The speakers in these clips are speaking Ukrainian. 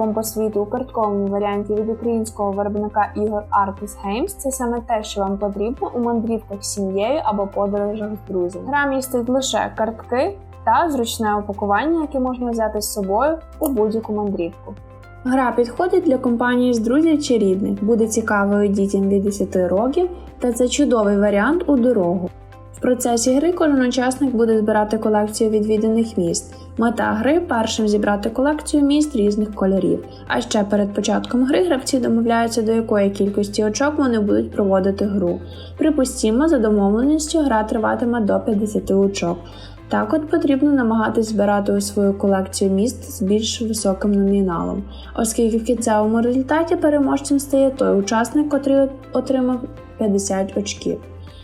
топом по світу у картковому варіанті від українського виробника ігор Artis Games це саме те, що вам потрібно у мандрівках з сім'єю або подорожах з друзями. Гра містить лише картки та зручне упакування, яке можна взяти з собою у будь-яку мандрівку. Гра підходить для компанії з друзів чи рідних, буде цікавою дітям від 10 років, та це чудовий варіант у дорогу. В процесі гри кожен учасник буде збирати колекцію відвіданих міст. Мета гри першим зібрати колекцію міст різних кольорів. А ще перед початком гри гравці домовляються, до якої кількості очок вони будуть проводити гру. Припустімо, за домовленістю гра триватиме до 50 очок. Так от потрібно намагатись збирати у свою колекцію міст з більш високим номіналом, оскільки в кінцевому результаті переможцем стає той учасник, котрий отримав 50 очків.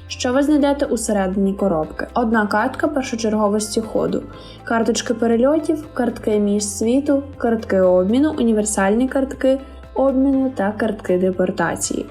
Що ви знайдете у середині коробки? Одна картка першочерговості ходу, карточки перельотів, картки між світу, картки обміну, універсальні картки обміну та картки депортації.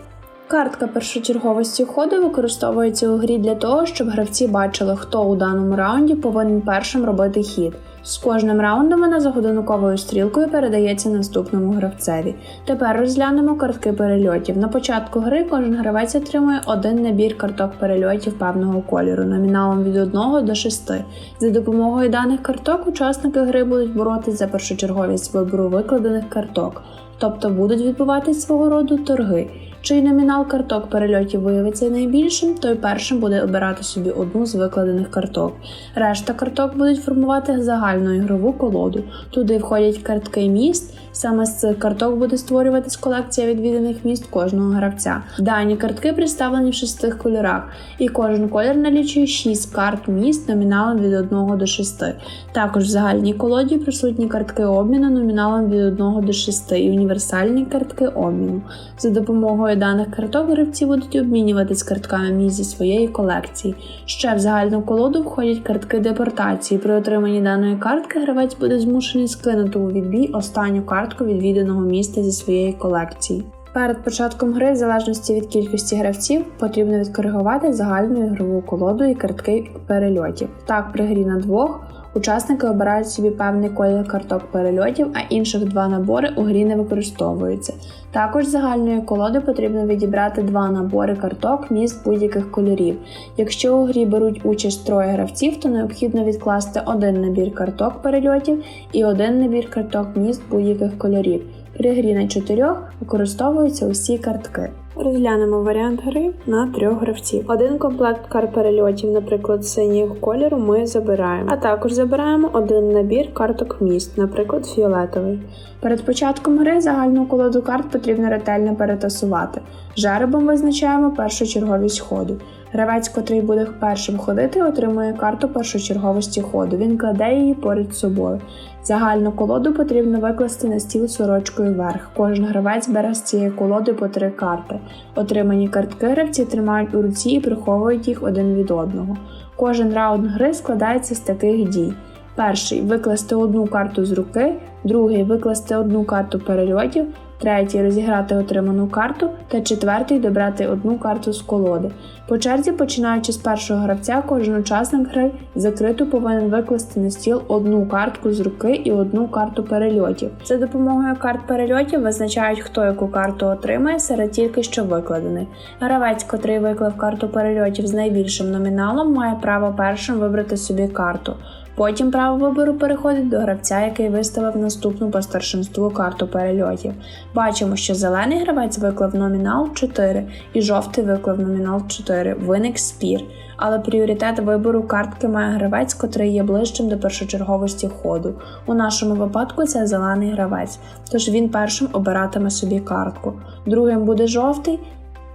Картка першочерговості ходу використовується у грі для того, щоб гравці бачили, хто у даному раунді повинен першим робити хід. З кожним раундом вона за годинниковою стрілкою передається наступному гравцеві. Тепер розглянемо картки перельотів. На початку гри кожен гравець отримує один набір карток перельотів певного кольору, номіналом від 1 до 6. За допомогою даних карток учасники гри будуть боротись за першочерговість вибору викладених карток, тобто будуть відбуватись свого роду торги. Чий номінал карток перельотів виявиться найбільшим, той першим буде обирати собі одну з викладених карток. Решта карток будуть формувати загальну ігрову колоду. Туди входять картки міст. Саме з цих карток буде створюватись колекція відвіданих міст кожного гравця. Дані картки представлені в шести кольорах, і кожен колір налічує 6 карт міст номіналом від 1 до 6. Також в загальній колоді присутні картки обміну номіналом від 1 до 6 і універсальні картки обміну. За допомогою даних карток гравці будуть обмінюватись картками міст зі своєї колекції. Ще в загальну колоду входять картки депортації. При отриманні даної картки гравець буде змушений скинути у відбій останню картку відвіданого міста зі своєї колекції. Перед початком гри, в залежності від кількості гравців, потрібно відкоригувати загальну ігрову колоду і картки перельотів. Так, при грі на двох учасники обирають собі певний колір карток перельотів, а інших два набори у грі не використовуються. Також з загальної колоди потрібно відібрати два набори карток міст будь-яких кольорів. Якщо у грі беруть участь троє гравців, то необхідно відкласти один набір карток перельотів і один набір карток міст будь-яких кольорів. При грі на чотирьох використовуються усі картки. Розглянемо варіант гри на трьох гравців. Один комплект карт перельотів, наприклад, синього кольору, ми забираємо, а також забираємо один набір карток міст, наприклад, фіолетовий. Перед початком гри загальну колоду карт потрібно ретельно перетасувати. Жеребом визначаємо першу черговість ходу. Гравець, котрий буде першим ходити, отримує карту першочерговості ходу. Він кладе її поряд собою. Загальну колоду потрібно викласти на стіл сорочкою вверх. Кожен гравець бере з цієї колоди по три карти. Отримані картки гравці тримають у руці і приховують їх один від одного. Кожен раунд гри складається з таких дій. Перший викласти одну карту з руки, другий викласти одну карту перельотів, третій розіграти отриману карту та четвертий добрати одну карту з колоди. По черзі, починаючи з першого гравця, кожен учасник гри закрито повинен викласти на стіл одну картку з руки і одну карту перельотів. За допомогою карт перельотів визначають, хто яку карту отримає серед тільки що викладених. Гравець, котрий виклав карту перельотів з найбільшим номіналом, має право першим вибрати собі карту. Потім право вибору переходить до гравця, який виставив наступну по старшинству карту перельотів. Бачимо, що зелений гравець виклав номінал 4 і жовтий виклав номінал 4. Виник спір. Але пріоритет вибору картки має гравець, котрий є ближчим до першочерговості ходу. У нашому випадку це зелений гравець, тож він першим обиратиме собі картку. Другим буде жовтий,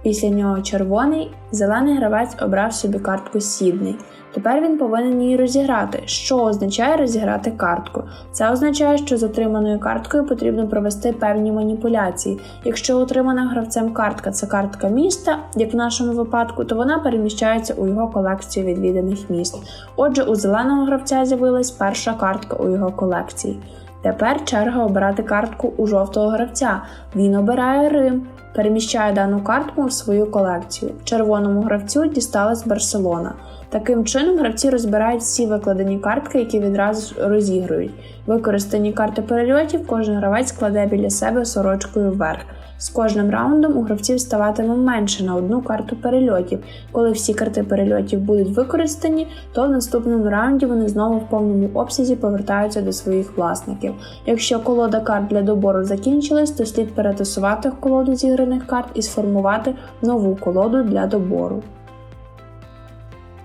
після нього червоний, зелений гравець обрав собі картку сідний. Тепер він повинен її розіграти. Що означає розіграти картку? Це означає, що з отриманою карткою потрібно провести певні маніпуляції. Якщо отримана гравцем картка це картка міста, як в нашому випадку, то вона переміщається у його колекцію відвіданих міст. Отже, у зеленого гравця з'явилась перша картка у його колекції. Тепер черга обирати картку у жовтого гравця. Він обирає Рим. переміщає дану картку в свою колекцію. Червоному гравцю дісталась Барселона. Таким чином, гравці розбирають всі викладені картки, які відразу розігрують. Використані карти перельотів кожен гравець кладе біля себе сорочкою вверх. З кожним раундом у гравців ставатиме менше на одну карту перельотів. Коли всі карти перельотів будуть використані, то в наступному раунді вони знову в повному обсязі повертаються до своїх власників. Якщо колода карт для добору закінчилась, то слід перетасувати колоду зіграних карт і сформувати нову колоду для добору.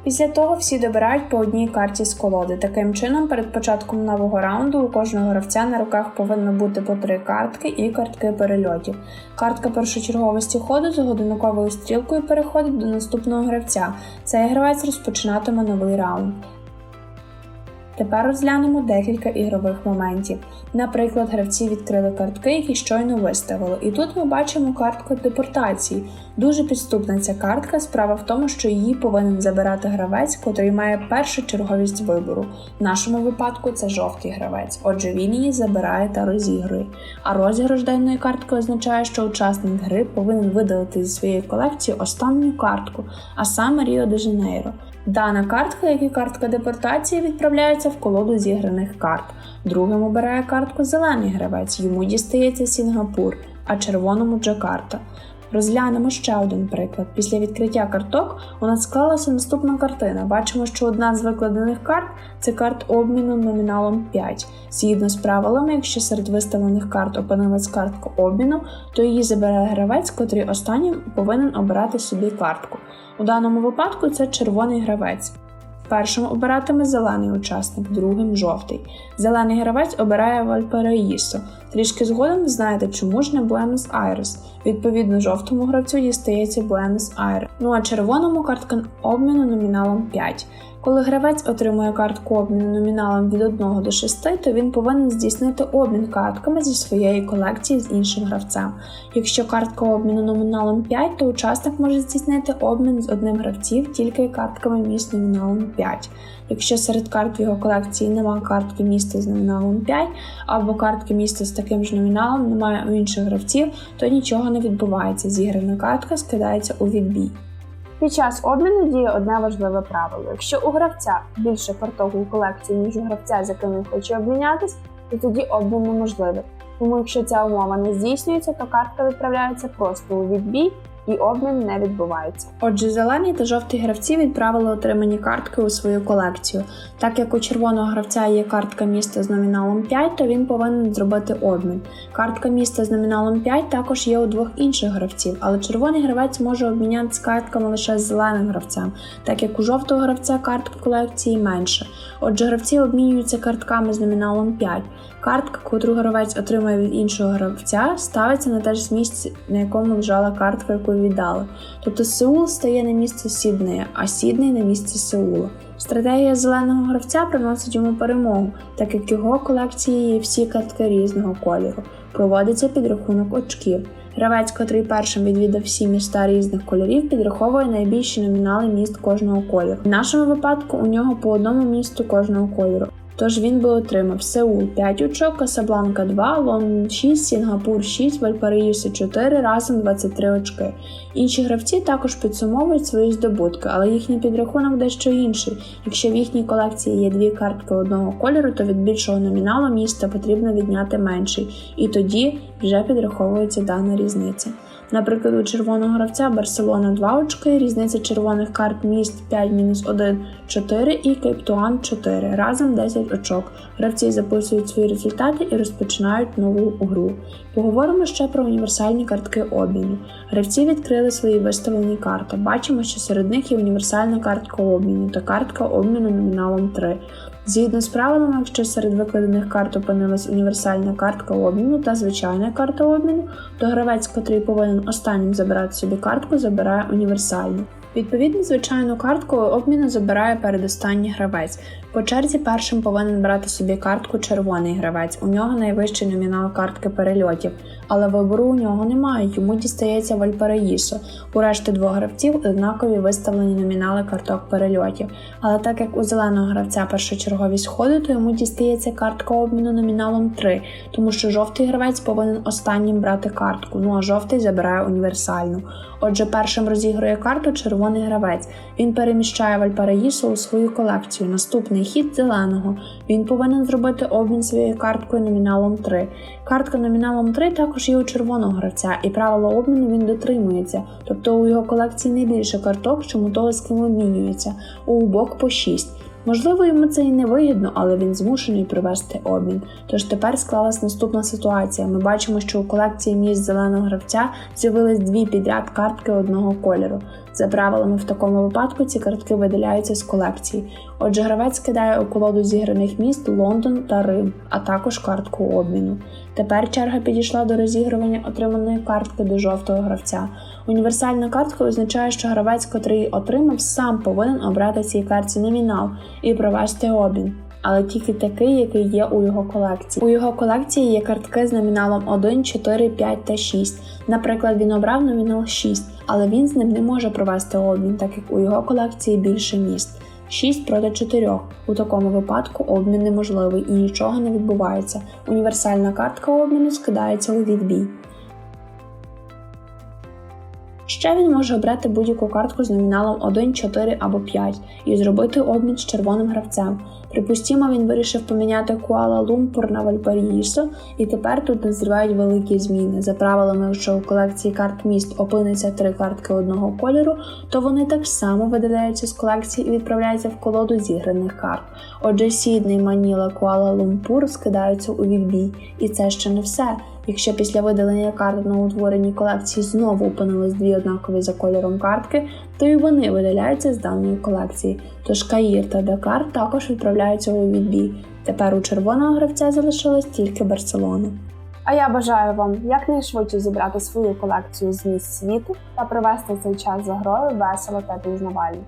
Після того всі добирають по одній карті з колоди. Таким чином, перед початком нового раунду у кожного гравця на руках повинно бути по три картки і картки перельотів. Картка першочерговості ходу з годинниковою стрілкою переходить до наступного гравця. Цей гравець розпочинатиме новий раунд. Тепер розглянемо декілька ігрових моментів. Наприклад, гравці відкрили картки, які щойно виставили. І тут ми бачимо картку депортації. Дуже підступна ця картка. Справа в тому, що її повинен забирати гравець, котрий має першу черговість вибору. В нашому випадку це жовтий гравець, отже він її забирає та розігрує. А розіграш даної картки означає, що учасник гри повинен видалити зі своєї колекції останню картку, а саме Ріо де Жанейро. Дана картка, як і картка депортації, відправляється в колоду зіграних карт. Другим обирає картку зелений гравець, йому дістається Сінгапур, а червоному Джакарта. Розглянемо ще один приклад. Після відкриття карток у нас склалася наступна картина. Бачимо, що одна з викладених карт це карт обміну номіналом 5. Згідно з правилами, якщо серед виставлених карт опинилась картка обміну, то її забирає гравець, котрий останнім повинен обирати собі картку. У даному випадку це червоний гравець. Першим обиратиме зелений учасник, другим жовтий. Зелений гравець обирає Вальпараїсо. Трішки згодом знаєте, чому ж не Буенос Айрес. Відповідно, жовтому гравцю дістається Буенос Айрес. Ну а червоному картка обміну номіналом 5. Коли гравець отримує картку обміну номіналом від 1 до 6, то він повинен здійснити обмін картками зі своєї колекції з іншим гравцем. Якщо картка обміну номіналом 5, то учасник може здійснити обмін з одним гравців тільки картками міст номіналом 5. Якщо серед карт в його колекції немає картки міста з номіналом 5, або картки міста з таким ж номіналом немає у інших гравців, то нічого не відбувається. Зіграна картка скидається у відбій. Під час обміну діє одне важливе правило. Якщо у гравця більше карток у колекції, ніж у гравця, з яким він хоче обмінятись, то тоді обмін неможливий. Тому якщо ця умова не здійснюється, то картка відправляється просто у відбій і обмін не відбувається. Отже, зелені та жовті гравці відправили отримані картки у свою колекцію. Так як у червоного гравця є картка міста з номіналом 5, то він повинен зробити обмін. Картка міста з номіналом 5 також є у двох інших гравців, але червоний гравець може обмінятися картками лише з зеленим гравцем, так як у жовтого гравця карток колекції менше. Отже, гравці обмінюються картками з номіналом 5. Картка, котру гравець отримує від іншого гравця, ставиться на те ж місце, на якому лежала картка, яку віддали. Тобто Сеул стає на місце Сіднея, а Сідней на місце Сеула. Стратегія зеленого гравця приносить йому перемогу, так як його колекції є всі картки різного кольору. Проводиться підрахунок очків. Гравець, котрий першим відвідав всі міста різних кольорів, підраховує найбільші номінали міст кожного кольору. В нашому випадку у нього по одному місту кожного кольору. Тож він би отримав Сеул 5 очок, Касабланка 2, Лондон 6, Сінгапур 6, Вальпараїси 4, разом 23 очки. Інші гравці також підсумовують свої здобутки, але їхній підрахунок дещо інший. Якщо в їхній колекції є дві картки одного кольору, то від більшого номіналу міста потрібно відняти менший, і тоді вже підраховується дана різниця. Наприклад, у червоного гравця Барселона 2 очки, різниця червоних карт міст 5 мінус 1 4 і Кейптуан 4, разом 10 очок. Гравці записують свої результати і розпочинають нову гру. Поговоримо ще про універсальні картки обміну. Гравці відкрили свої виставлені карти. Бачимо, що серед них є універсальна картка обміну та картка обміну номіналом 3. Згідно з правилами, якщо серед викладених карт опинилась універсальна картка обміну та звичайна карта обміну, то гравець, котрий повинен останнім забирати собі картку, забирає універсальну. Відповідно, звичайну картку обміну забирає передостанній гравець. По черзі першим повинен брати собі картку червоний гравець. У нього найвищий номінал картки перельотів, але вибору у нього немає. Йому дістається Вальпараїсо. У решти двох гравців однакові виставлені номінали карток перельотів. Але так як у зеленого гравця першочергові сходи, то йому дістається картка обміну номіналом 3, тому що жовтий гравець повинен останнім брати картку. Ну а жовтий забирає універсальну. Отже, першим розігрує карту червоний гравець. Він переміщає Вальпараїсо у свою колекцію. Наступний хід зеленого. Він повинен зробити обмін своєю карткою номіналом 3. Картка номіналом 3 також є у червоного гравця, і правило обміну він дотримується, тобто у його колекції не більше карток, чим у того, з ким обмінюється, у бок по 6. Можливо, йому це і не вигідно, але він змушений провести обмін. Тож тепер склалась наступна ситуація. Ми бачимо, що у колекції місць зеленого гравця з'явились дві підряд картки одного кольору. За правилами в такому випадку ці картки видаляються з колекції. Отже, гравець кидає у колоду зіграних міст Лондон та Рим, а також картку обміну. Тепер черга підійшла до розігрування отриманої картки до жовтого гравця. Універсальна картка означає, що гравець, котрий її отримав, сам повинен обрати цій картці номінал і провести обмін. Але тільки такий, який є у його колекції. У його колекції є картки з номіналом 1, 4, 5 та 6. Наприклад, він обрав номінал 6, але він з ним не може провести обмін, так як у його колекції більше міст. 6 проти 4. У такому випадку обмін неможливий і нічого не відбувається. Універсальна картка обміну скидається у відбій. Ще він може обрати будь-яку картку з номіналом 1, 4 або 5 і зробити обмін з червоним гравцем. Припустімо, він вирішив поміняти Куала Лумпур на Вальпаріїсо, і тепер тут назрівають великі зміни. За правилами, якщо у колекції карт міст опиниться три картки одного кольору, то вони так само видаляються з колекції і відправляються в колоду зіграних карт. Отже, Сідней, Маніла, Куала Лумпур скидаються у відбій. І це ще не все. Якщо після видалення карт на утвореній колекції знову опинились дві однакові за кольором картки, то і вони видаляються з даної колекції. Тож Каїр та Дакар також відправляються у відбій. Тепер у червоного гравця залишилась тільки Барселона. А я бажаю вам якнайшвидше зібрати свою колекцію з місць світу та провести цей час за грою весело та пізнавально.